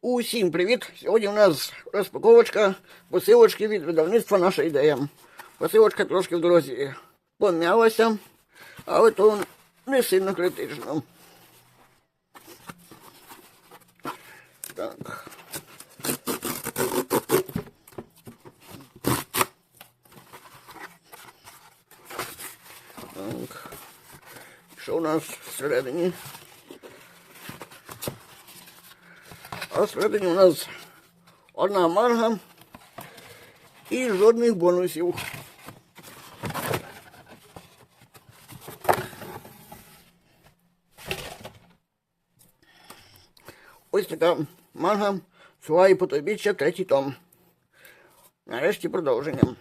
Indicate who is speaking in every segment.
Speaker 1: Усім привіт! Сьогодні у нас розпаковочка посилочки від видавництва наша ідея. Посилочка трошки в дорозі пом'ялася, але то не сильно критично. Так. Так. Що у нас всередині? Всередині у нас одна марга і жодних бонусів. Ось така марга Суа і потобіччя, третій том. Нарешті продовження.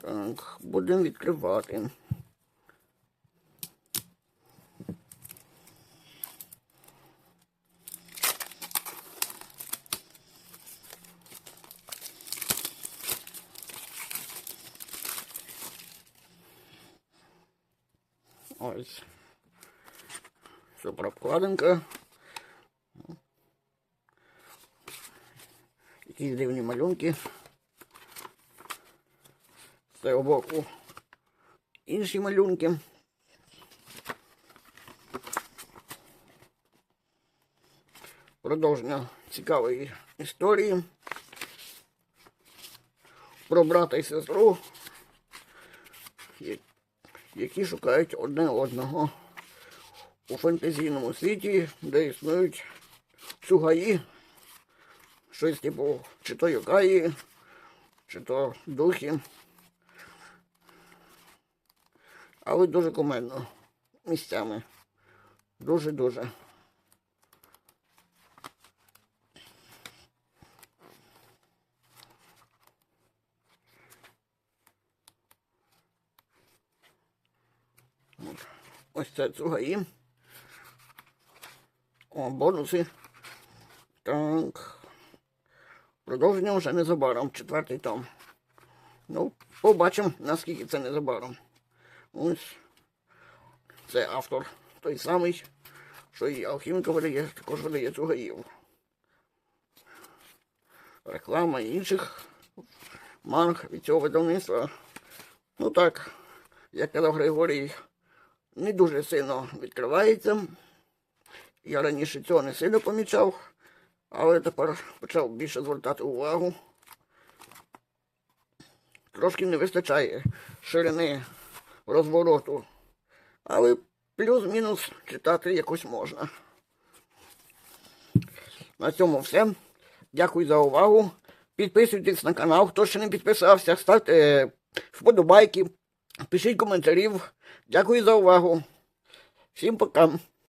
Speaker 1: Так, будемо відкривати. Ось. Супер обкладинка. Якісь дивні малюнки. З цього боку інші малюнки. Продовження цікавої історії про брата і сестру, які шукають одне одного у фантазійному світі, де існують цугаї, щось типу чи то юкаї, чи то духи. Але дуже комедно місцями. Дуже-дуже. Ось це цугаї. О, бонуси. Так. Продовження вже незабаром. Четвертий том. Ну, побачимо, наскільки це незабаром. Ось. Це автор той самий, що і Алхімка видає, також видає цугаїв. Реклама інших манг від цього видавництва. Ну так, як казав Григорій, не дуже сильно відкривається. Я раніше цього не сильно помічав, але тепер почав більше звертати увагу. Трошки не вистачає ширини розвороту, але плюс-мінус читати якось можна. На цьому все. Дякую за увагу. Підписуйтесь на канал, хто ще не підписався, ставте вподобайки, пишіть коментарів. Дякую за увагу. Всім пока.